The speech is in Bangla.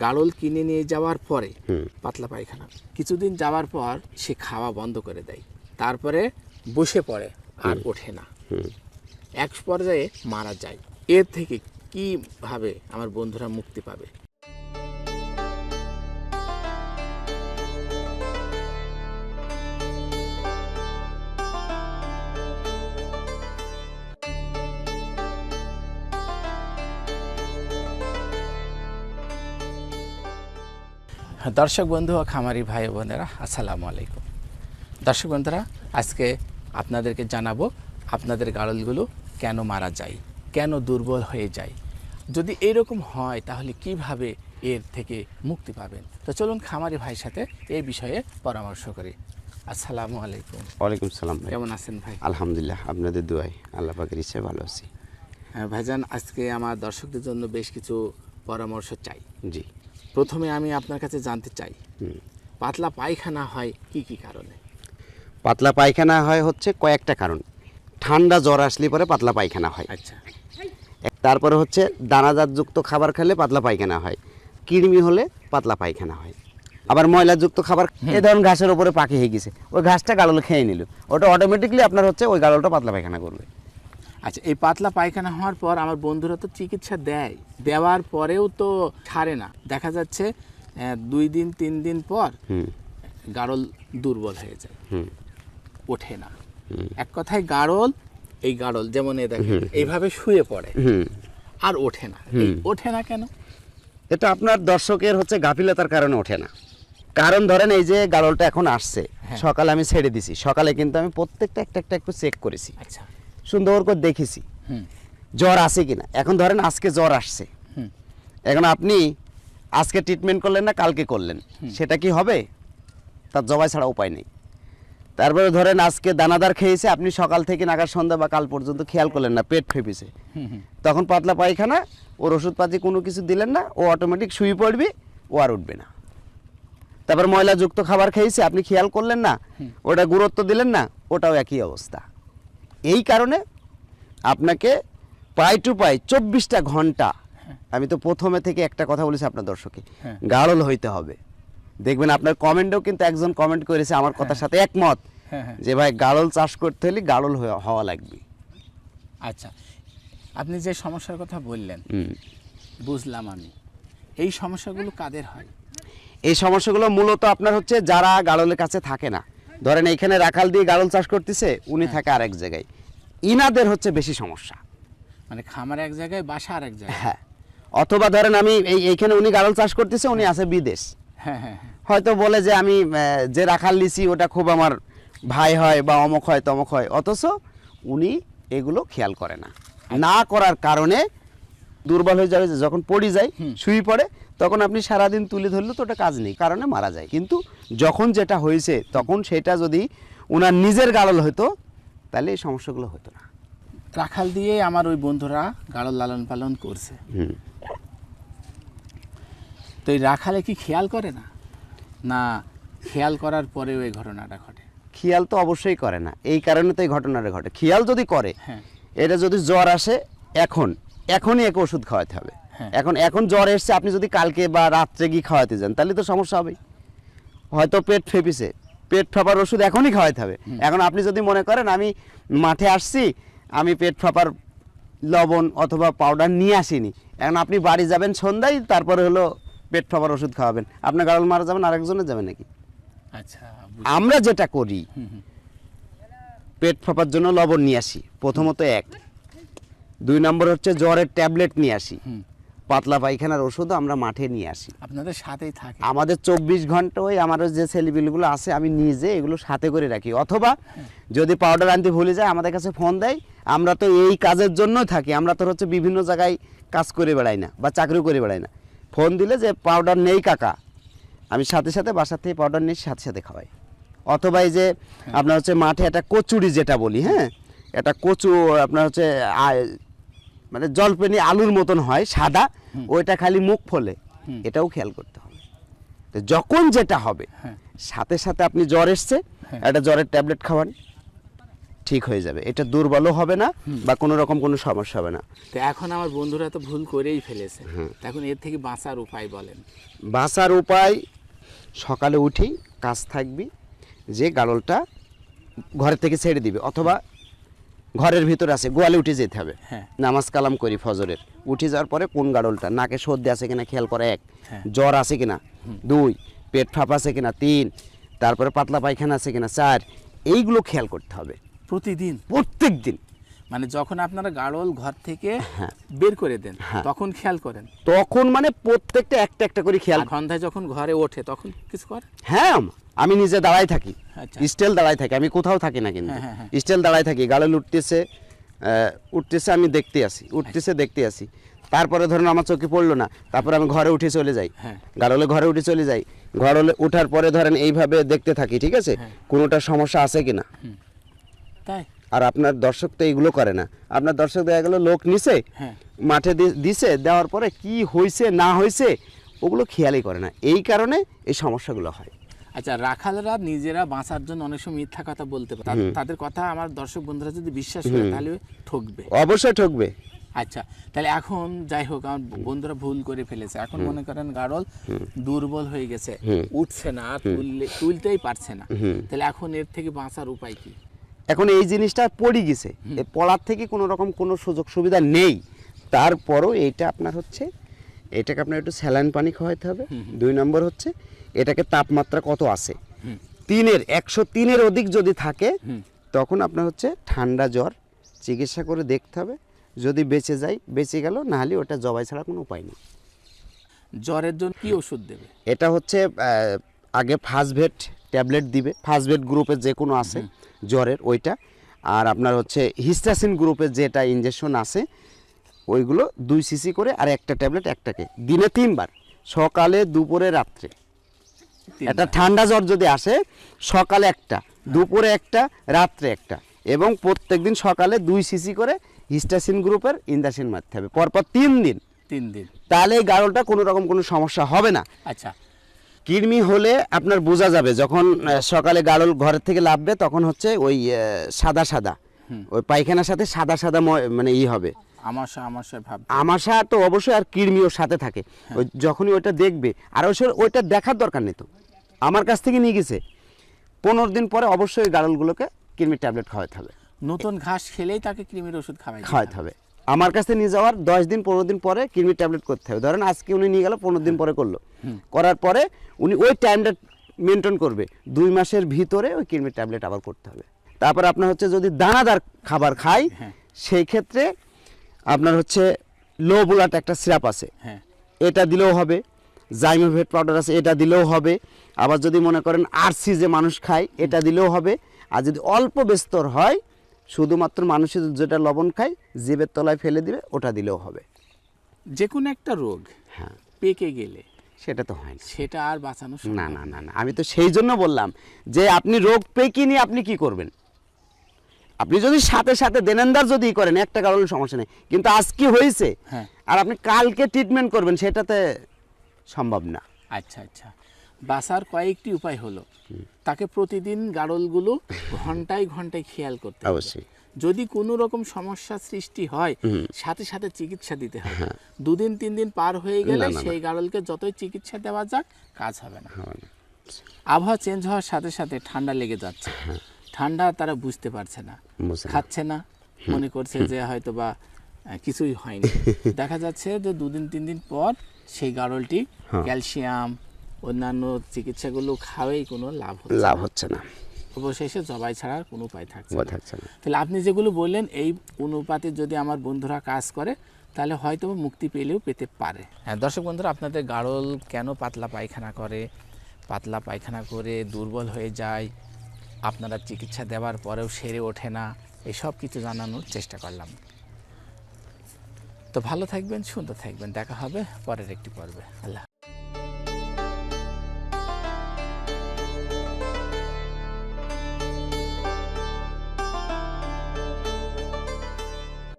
গাড়ল কিনে নিয়ে যাওয়ার পরে পাতলা পায়খানা। কিছুদিন যাওয়ার পর সে খাওয়া বন্ধ করে দেয়। তারপরে বসে পড়ে আর ওঠে না। এক পর্যায়ে মারা যায়। এর থেকে কীভাবে আমার বন্ধুরা মুক্তি পাবে? দর্শক বন্ধু ও খামারি ভাই বোনেরা আসসালামু আলাইকুম। দর্শক বন্ধুরা আজকে আপনাদেরকে জানাব আপনাদের গাড়লগুলো কেন মারা যায় কেন দুর্বল হয়ে যায়। যদি এরকম হয় তাহলে কীভাবে এর থেকে মুক্তি পাবেন? তো চলুন খামারি ভাইয়ের সাথে এই বিষয়ে পরামর্শ করি। আসসালামু আলাইকুম। ওয়ালাইকুম সালাম কেমন আছেন ভাই? আলহামদুলিল্লাহ আপনাদের দোয়াই আল্লাহ পাকের ইচ্ছে ভালো আছি। হ্যাঁ, ভাইজান আজকে আমার দর্শকদের জন্য বেশ কিছু পরামর্শ চাই। জি। প্রথমে আমি আপনার কাছে জানতে চাই পাতলা পায়খানা হয় কি কি কারণে? পাতলা পায়খানা হয় হচ্ছে কয়েকটা কারণ। ঠান্ডা জ্বর আসলে পরে পাতলা পায়খানা হয়। আচ্ছা। তারপরে হচ্ছে দানাদারযুক্ত খাবার খেলে পাতলা পায়খানা হয়। কৃমি হলে পাতলা পায়খানা হয়। আবার ময়লাযুক্ত খাবার এই ধরুন ঘাসের উপরে পাখি হয়ে গেছে ওই ঘাসটা গাড়ল খেয়ে নিল। ওটা অটোমেটিকলি আপনার হচ্ছে ওই গাড়লটা পাতলা পায়খানা করবে। আচ্ছা এই পাতলা পায়খানা হওয়ার পর আমার বন্ধুরা তো চিকিৎসা দেয়। দেওয়ার পরেও তো ছাড়ে না। দেখা যাচ্ছে দুই দিন তিন দিন পর হুম। গাড়ল দুর্বল হয়ে যায়। ওঠে না। এক কথায় গাড়ল এই গাড়ল যেমন এ দেখেন এইভাবে শুয়ে পড়ে। হুম। আর ওঠে না। ওঠে না কেন? এটা আপনার দর্শকের হচ্ছে গাফিলতার কারণে ওঠে না। কারণ ধরেন এই যে গাড়লটা এখন আসছে হ্যাঁ। সকালে আমি ছেড়ে দিছি। সকালে কিন্তু আমি প্রত্যেকটা একটা একটা একটু চেক করেছি। আচ্ছা। সুন্দর করে দেখেছি। জ্বর আছে কিনা? এখন ধরেন আজকে জ্বর আসছে। এখন আপনি আজকে ট্রিটমেন্ট করলেন না কালকে করলেন। সেটা কি হবে? তার জবাই ছাড়া উপায় নেই। তারপরে ধরেন আজকে দানাদার খেয়েছে আপনি সকাল থেকে নাগার সন্ধ্যা বা কাল পর্যন্ত খেয়াল করলেন না পেট ফেপেছে। তখন পাতলা পায়খানা ওর ওষুধপাতি কোনো কিছু দিলেন না ও অটোমেটিক শুয়ে পড়বে ও আর উঠবে না। তারপর ময়লাযুক্ত খাবার খেয়েছে আপনি খেয়াল করলেন না ওটা গুরুত্ব দিলেন না ওটাও একই অবস্থা। এই কারণে আপনাকে পাই টু পাই চব্বিশটা ঘণ্টা আমি তো প্রথমে থেকে একটা কথা বলেছি আপনার দর্শকে হ্যাঁ। গাড়ল হইতে হবে। দেখবেন আপনার কমেন্টেও কিন্তু একজন কমেন্ট করেছে আমার কথার সাথে একমত হ্যাঁ হ্যাঁ। যে ভাই গাড়ল চাষ করতে হলে গাড়ল হওয়া লাগবে। আচ্ছা আপনি যে সমস্যার কথা বললেন। বুঝলাম আমি। এই সমস্যাগুলো কাদের হয়? এই সমস্যাগুলো মূলত আপনার হচ্ছে যারা গাড়লের কাছে থাকে না। ধরেন এইখানে রাখাল দিয়ে গাড়ল চাষ করতেছে উনি থাকে আরেক জায়গায়। ইনাদের হচ্ছে বেশি সমস্যা। মানে খামার এক জায়গায় বাসা আর এক জায়গায়। হ্যাঁ। অথবা ধরেন আমি এই এইখানে উনি গাড়ল চাষ করতেছে উনি আছে বিদেশ। হ্যাঁ হ্যাঁ হ্যাঁ। হয়তো বলে যে আমি যে রাখাল লিছি ওটা খুব আমার ভাই হয় বা অমক হয় তমক হয়। অথচ উনি এগুলো খেয়াল করে না। না করার কারণে দুর্বল হয়ে যাবে যখন পড়ে যায় শুয়ে পড়ে তখন আপনি সারাদিন তুলে ধরলে তো ওটা কাজ নেই কারণে মারা যায়। কিন্তু যখন যেটা হয়েছে তখন সেটা যদি ওনার নিজের গাড়ল হতো তাহলে এই সমস্যাগুলো হতো না। রাখাল দিয়ে আমার ওই বন্ধুরা গাড়ল লালন পালন করছে। হুম। তো এই রাখালে কি খেয়াল করে না? না খেয়াল করার পরেও এই ঘটনাটা ঘটে? খেয়াল তো অবশ্যই করে না। এই কারণে তো এই ঘটনাটা ঘটে। খেয়াল যদি করে হ্যাঁ। এটা যদি জ্বর আসে এখন এখনই একে ওষুধ খাওয়াতে হবে। এখন এখন জ্বর এসছে আপনি যদি কালকে বা রাত্রে গিয়ে খাওয়াতে যান তাহলে তো সমস্যা হবে হয়তো পেট ফেপিছে। পেট ফাঁপার ওষুধ এখনই খাওয়াতে হবে। এখন আপনি যদি মনে করেন আমি মাঠে আসছি আমি পেট ফাঁপার লবণ অথবা পাউডার নিয়ে আসিনি। এখন আপনি বাড়ি যাবেন সন্ধ্যায় তারপরে হলো পেট ফাঁপার ওষুধ খাওয়াবেন। আপনার গাড়ল মারা যাবেন আরেকজনের যাবেন নাকি? আচ্ছা আমরা যেটা করি। পেট ফাঁপার জন্য লবণ নিয়ে আসি প্রথমত এক। দুই নম্বর হচ্ছে জ্বরের ট্যাবলেট নিয়ে আসি। পাতলা পায়খানার ওষুধও আমরা মাঠে নিয়ে আসি। আপনাদের সাথেই থাকে। আমাদের চব্বিশ ঘণ্টা ওই আমার যে ছেলেপিলগুলো আছে আমি নিজে এগুলো সাথে করে রাখি। অথবা যদি পাউডার আনতে ভুলে যায় আমাদের কাছে ফোন দেয় আমরা তো এই কাজের জন্য থাকি। আমরা তো হচ্ছে বিভিন্ন জায়গায় কাজ করে বেড়াই না বা চাকরি করে বেড়াই না। ফোন দিলে যে পাউডার নেই কাকা। আমি সাথে সাথে বাসার থেকে পাউডার নিয়ে সাথে সাথে খাওয়াই। অথবা এই যে আপনার হচ্ছে মাঠে একটা কচুরি যেটা বলি হ্যাঁ? একটা কচু আপনার হচ্ছে মানে জলপেনি আলুর মতন হয় সাদা ওইটা খালি মুখ ফলে। এটাও খেয়াল করতে হবে। তো যখন যেটা হবে হ্যাঁ। সাথে সাথে আপনি জ্বর এসছে হ্যাঁ। একটা জ্বরের ট্যাবলেট খাওয়ান ঠিক হয়ে যাবে। এটা দুর্বলও হবে না বা কোনো রকম কোনো সমস্যা হবে না। তো এখন আমার বন্ধুরা তো ভুল করেই ফেলেছে। তো এখন এর থেকে বাঁচার উপায় বলেন। বাঁচার উপায় সকালে উঠেই কাজ থাকবি যে গাড়লটা ঘরের থেকে ছেড়ে দিবে অথবা ঘরের ভিতরে আছে গোয়ালে উঠে যেতে হবে। হ্যাঁ। নামাজ কালাম করি ফজরের। উঠে যাওয়ার পরে কোন গাড়লটা? নাকে সর্দি আছে কিনা খেয়াল করে এক। হ্যাঁ। জ্বর আছে কিনা? দুই। পেট ফাঁপ আছে কিনা? তিন। তারপরে পাতলা পায়খানা আছে কিনা? চার। এইগুলো খেয়াল করতে হবে। প্রতিদিন? প্রত্যেক দিন মানে যখন আপনারা গাড়ল ঘর থেকে বের করে দেন হ্যাঁ। তখন খেয়াল করেন? তখন মানে প্রত্যেকটা একটা একটা করে খেয়াল সন্ধ্যায় যখন ঘরে ওঠে তখন কিছু করে হ্যাঁ আমি নিজে দাঁড়াই থাকি। আচ্ছা। স্টেল দাঁড়াই থাকি আমি কোথাও থাকি না কিন্তু। হ্যাঁ, হ্যাঁ, হ্যাঁ। স্টেল দাঁড়াই থাকি গাড়ল উঠতেছে উঠতেছে আমি দেখতে আসি উঠতেছে দেখতে আসি। তারপরে ধরুন আমার চোখে পড়ল না তারপরে আমি ঘরে উঠে চলে যাই। গাড়লে ঘরে উঠে চলে যাই। ঘরে উঠার পরে ধরেন এইভাবে দেখতে থাকি ঠিক আছে। কোনোটা সমস্যা আছে কিনা? তাই? আর আপনার দর্শক তো এইগুলো করে না। আপনার দর্শক দেখা গেলো লোক নিছে মাঠে দিছে দেওয়ার পরে কি হয়েছে না হয়েছে ওগুলো খেয়ালই করে না। এই কারণে এই সমস্যাগুলো হয়। আচ্ছা রাখালরা নিজেরা বাঁচার জন্য অনেক সময় মিথ্যা কথা বলতে পারে। তাদের- কথা আমার দর্শক বন্ধুরা যদি বিশ্বাস করে তাহলে ঠকবে। অবশ্যই ঠকবে। আচ্ছা তাহলে এখন যাই হোক আমার বন্ধুরা ভুল করে ফেলেছে। এখন মনে করেন গাড়ল দুর্বল হয়ে গেছে উঠছে না তুললে তুলতেই পারছে না। তাহলে এখন এর থেকে বাঁচার উপায় কি? এখন এই জিনিসটা পড়ে গেছে। পড়ার থেকে কোনো রকম কোনো সুযোগ সুবিধা নেই। তারপরও এইটা আপনার হচ্ছে এটাকে আপনার একটু স্যালাইন পানি খাওয়াইতে হবে। দুই নম্বর হচ্ছে এটাকে তাপমাত্রা কত আছে? তিনের একশো তিনের অধিক যদি থাকে তখন আপনার হচ্ছে ঠান্ডা জ্বর। চিকিৎসা করে দেখতে হবে। যদি বেঁচে যায় বেঁচে গেল নাহলে ওটা জবাই ছাড়া কোনো উপায় নেই। জ্বরের জন্য কি ওষুধ দেবে? এটা হচ্ছে আগে ফার্স্টভেট ট্যাবলেট দিবে। ফার্স্টভেট গ্রুপের যে কোনো আছে জ্বরের ওইটা। আর আপনার হচ্ছে হিস্টাসিন গ্রুপের যেটা ইঞ্জেকশন আছে ওইগুলো দুই সিসি করে আর একটা ট্যাবলেট একটাকে। দিনে তিনবার সকালে দুপুরে রাত্রে। একটা ঠান্ডা জ্বর যদি আসে সকালে একটা দুপুরে একটা রাত্রে একটা। এবং প্রত্যেকদিন সকালে দুই সিসি করে হিস্টাসিন গ্রুপের ইঞ্জেকশন মারতে হবে। পরপর তিন দিন। তিন দিন। তাহলে এই গাড়লটা কোনো রকম কোনো সমস্যা হবে না। আচ্ছা। কৃমি হলে আপনার বোঝা যাবে যখন সকালে গাড়ল ঘরের থেকে লাভবে তখন হচ্ছে ওই সাদা সাদা। ওই পায়খানার সাথে সাদা সাদা মানে ই হবে। আমাশা আমাশা ভাব আমাশা তো অবশ্যই আর কৃমি ওর সাথে থাকে। ওই যখনই ওইটা দেখবে আর ওই ওইটা দেখার দরকার নেই তো। আমার কাছ থেকে নিয়ে গেছে। পনেরো দিন পরে অবশ্যই গাড়লগুলোকে কৃমির ট্যাবলেট খাওয়াতে হবে। নতুন ঘাস খেলেই তাকে কৃমির ওষুধ খাওয়াই খাওয়াতে হবে। আমার কাছে নিয়ে যাওয়ার দশ দিন পনেরো দিন পরে কৃমির ট্যাবলেট করতে হবে। ধরেন আজকে উনি নিয়ে গেল পনেরো দিন পরে করল। করার পরে উনি ওই টাইমটা মেনটেন করবে। দুই মাসের ভিতরে ওই কৃমির ট্যাবলেট আবার করতে হবে। তারপর আপনার হচ্ছে যদি দানাদার খাবার খাই হ্যাঁ। সেই ক্ষেত্রে আপনার হচ্ছে লো বুলাট একটা সিরাপ আছে। হ্যাঁ। এটা দিলেও হবে জাইমোভেট পাউডার আছে এটা দিলেও হবে। আবার যদি মনে করেন আরসি যে মানুষ খায় এটা দিলেও হবে। আর যদি অল্প বেস্তর হয় শুধুমাত্র মানুষের যেটা লবণ খায় জিভের তলায় ফেলে দিবে ওটা দিলেও হবে। যে কোনো একটা রোগ হ্যাঁ। পেকে গেলে সেটা তো হয় সেটা আর বাঁচানো না না না। না আমি তো সেই জন্য বললাম যে আপনি রোগ পেয়ে নিয়ে আপনি কি করবেন? আপনি যদি সাথে সাথে দেনেন্দার যদি করেন একটা কারণে সমস্যা নেই। কিন্তু আজ কি হয়েছে? হ্যাঁ। আর আপনি কালকে ট্রিটমেন্ট করবেন সেটাতে সম্ভব না। আচ্ছা আচ্ছা। বাসার কয়েকটি উপায় হলো তাকে প্রতিদিন গাড়লগুলো ঘন্টায় ঘন্টায় খেয়াল করতে অবশ্যই। যদি কোনো রকম সমস্যা সৃষ্টি হয় সাথে সাথে চিকিৎসা দিতে হবে। দুদিন তিন দিন পার হয়ে গেলে হ্যাঁ। সেই গাড়লকে যতই চিকিৎসা দেওয়া যাক কাজ হবে না। আবহাওয়া চেঞ্জ হওয়ার সাথে সাথে ঠান্ডা লেগে যাচ্ছে। ঠান্ডা তারা বুঝতে পারছে না। খাচ্ছে না। মনে করছে যে হয়তো বা কিছুই হয়নি। দেখা যাচ্ছে যে দুদিন তিন দিন পর সেই গাড়লটি হ্যাঁ। ক্যালসিয়াম অন্যান্য চিকিৎসাগুলো খাওয়াই কোনো লাভ লাভ হচ্ছে না। অবশেষে জবাই ছাড়ার কোনো উপায় থাকছে না। না। তাহলে আপনি যেগুলো বললেন এই অনুপাতে যদি আমার বন্ধুরা কাজ করে তাহলে হয়তো বা মুক্তি পেলেও পেতে পারে। হ্যাঁ দর্শক বন্ধুরা আপনাদের গাড়ল কেন পাতলা পায়খানা করে? পাতলা পায়খানা করে দুর্বল হয়ে যায়? আপনারা চিকিৎসা দেওয়ার পরেও সেরে ওঠে না এসব কিছু জানানোর চেষ্টা করলাম। তো ভালো থাকবেন, সুন্দর থাকবেন, দেখা হবে পরের একটি পর্বে। আল্লাহ